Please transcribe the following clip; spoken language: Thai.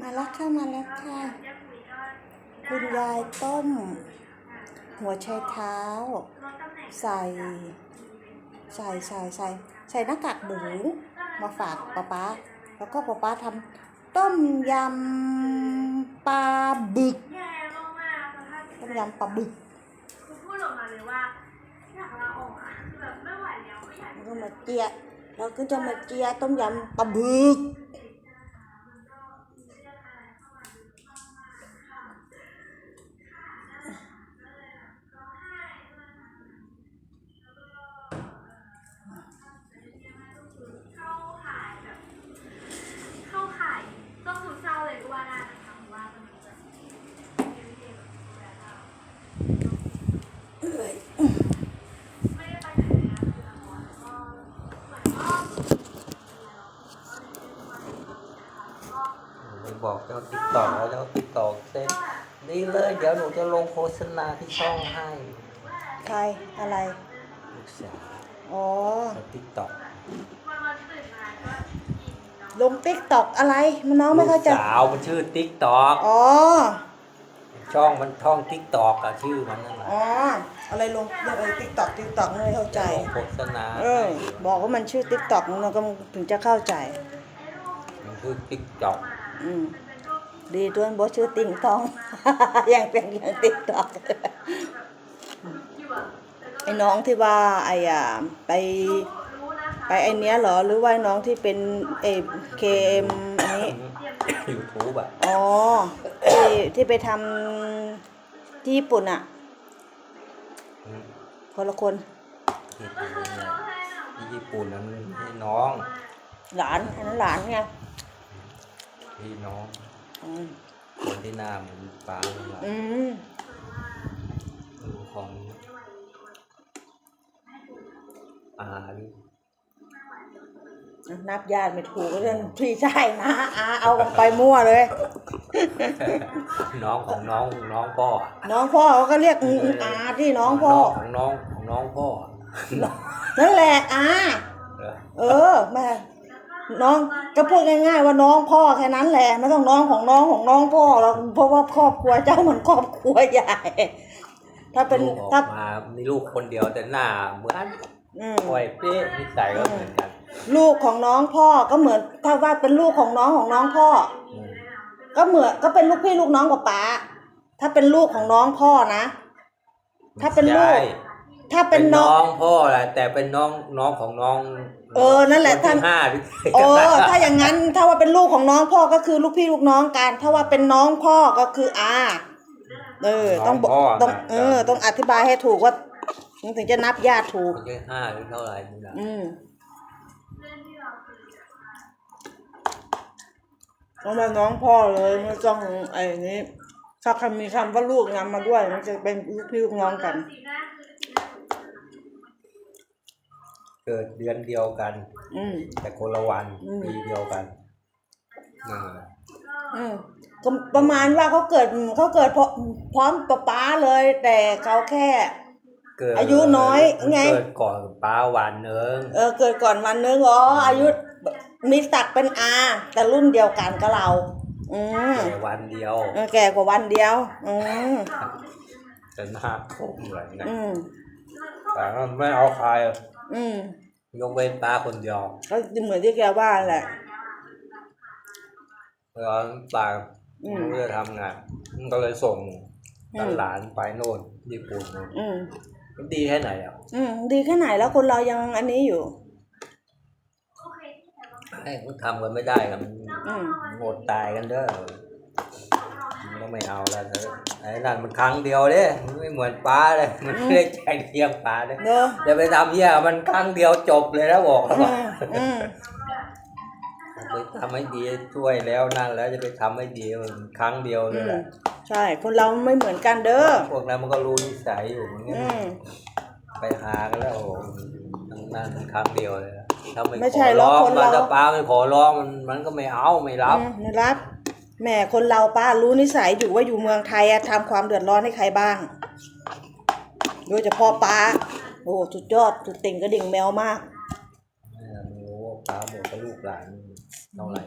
มาแล้วค่ะมาแล้วค่ะคุณยายต้ม หัวไชเท้า ใส่ ใส่ใส่ใส่ใส่หน้ากากหมูมาฝากป๊าป๊าแล้วก็ป๊าป๊าทำต้มยำปลาบึกต้มยำปลาบึกคือพูดออกมาเลยว่าอยากลาออกคือแบบไม่ไหวแล้วไม่อยากก็มาเจียเราก็จะมาเจียต้มยำปลาบึก เข้าข่ายแบบเข้าข่ายต้องสุดเศร้าเลยก็ว่าได้นะคะเพราะว่ามันจะไม่ได้ไปไหนเลยนะคือละครก็เหมือนก็ ไป บอกเจ้าติ๊กตอกแล้วเจ้าติ๊กตอกเซ็นนี่เลยเดี๋ยวหนูจะลงโฆษณาที่ช่องให้ใครอะไรลูกสาวอ๋อติ๊กตอกวันวันตื่นมาก็กินเนาะลงติ๊กตอกอะไร มันน้องไม่เข้าใจลูกสาวมันชื่อติ๊กตอก อ๋อ ช่องมันท่องติ๊กตอกอะชื่อมันนั่นแหละอ๋อ อะไรลงเออติ๊กตอกติ๊กตอกไม่เข้าใจ ลงโฆษณาเออบอกว่ามันชื่อติ๊กตอกเราก็ถึงจะเข้าใจ มันชื่อติ๊กตอกอืม ดีตัวนบอกชื่อติ่งตอง ยังเป็นอย่างติ๊กตอกอยู่แบบแล้วก็ไอ้น้องที่ว่าไอ้อะไปรู้นะคะไปไอเนี้ยเหรอหรือว่าน้องที่เป็นเอเคมอันนี้ยูทูบอะอ๋อที่ที่ไปทำที่ญี่ปุ่นอะอืมคนละคนที่ญี่ปุ่นเนี่ยที่ญี่ปุ่นนั้นให้น้อง หลานอันนั้นหลานไง พี่น้อง อืมคนที่หน้าเหมือนป้าเลยล่ะอืมดูของอาดินับญาติไม่ถูกก็เรื่องพี่ชายนะอาเอาไปมั่วเลย น้องของน้องน้องพ่ออะน้องพ่อเขาก็เรียกอาที่น้องพ่อ ของน้องของน้องพ่ออะนั่นแหละอาเหรอเออแม่ น้องก็พูดง่าย ๆ ว่าน้องพ่อแค่นั้นแหละไม่ต้องน้องของน้องของน้องพ่อแล้วเพราะว่าครอบครัวเจ้าเหมือนครอบครัวใหญ่ถ้าเป็นลูกออกถ้ามามีลูกคนเดียวแต่หน้าเหมือนอืมปล่อยเป๊ะนิสัยก็เหมือนกันลูกของน้องพ่อก็เหมือนถ้าว่าเป็นลูกของน้องของน้องพ่อ อืมก็เหมือนก็เป็นลูกพี่ลูกน้องกับป๋าถ้าเป็นลูกของน้องพ่อนะ ถ้าเป็นลูกใช่ ถ้าเป็เป็นนน้น้ออง งพ่อแหละแต่เป็นน้องน้องของน้องเออนั่นแหละคท่านที่ห้าที่โอ้ถ้าอย่างนั้นถ้าว่าเป็นลูกของน้องพ่อก็คือลูกพี่ลูกน้องกัน ถ้าว่าเป็นน้องพ่อก็คืออาเออ ต้องบอกต้องเออ ต้องอธิบายให้ถูกว่าถึงจะนับญาติถูก ไม่ใช่ห้าหรือเท่าไหร่นี่นะอืมต้องเป็นน้องพ่อเลยไม่ต้องไอ้นี้ ถ้าคำมีคำว่าลูกนำมาด้วย มันจะเป็นลูกพี่ลูกน้องกัน สีหน้าคือสีหน้าสดใส เกิดเดือนเดียวกัน อืม แต่คนละวันอืม ปีเดียวกันนั่นแหละอืมก็ประมาณว่าเขาเกิดเขาเกิดพร้อมพร้อมป๊าป๊าเลย แต่เขาแค่ เกิดอายุน้อยไง เกิดก่อนป้าวันเนึงเออเกิดก่อนวันนึงอ๋ออายุมีศักดิ์เป็นอา แต่รุ่นเดียวกันกับเรา อืมแค่วันเดียวเออแก่กว่าวันเดียว อืมแต่หน้าคมเลยนะอืมแต่ไม่เอาใคร อืมยกเว้นป้าคนเดียวก็เหมือนที่แกว่าแหละแล้วป้าอืม ไม่รู้จะทำไงก็เลยส่งอืมหลานไปโน่นญี่ปุ่นโน่นอืมมันดีแค่ไหนอะอืมดีแค่ไหนแล้วคนเรายังอันนี้อยู่ ให้เขาทำกันไม่ได้กันอืม หมดตายกันเด้อมัน ก็ไม่เอาแล้วเถอะไอ้นั่นมันครั้งเดียวเด้มันไม่เหมือนป้าเลย มันไม่ได้ใจเทียมป้าเลยเด้ออย่าไปทำเหี้ยมันครั้งเดียวจบเลยนะบอกแล้วอืว่ามอืมไปทำให้ดีช่วยแล้วนั่นแล้วจะไปทำให้ดีมันครั้งเดียวเลอืยมแหละใช่ คนเราไม่เหมือนกันเด้อพวกนั้นมันก็รู้นิสัยอยู่มันก็อืม ไปหากันแล้วโอ้โหทั้งนั้นมันครั้งเดียวเลยนะถ้าไม่ไม่ขใช่อหรร้อกองคนมันเราจะป้าไม่ขอร้องมันมันก็ไม่เอาไม่รับอืมไม่รับ แหม่คนเราป้ารู้นิสัยอยู่ว่าอยู่เมืองไทยอะทำความเดือดร้อนให้ใครบ้าง โดยเฉพาะป้า โอ้สุดยอดสุดติ่งกระดิ่งแมวมาก ไม่รู้ว่าป้าหมดกับลูกหลานเท่าไหร่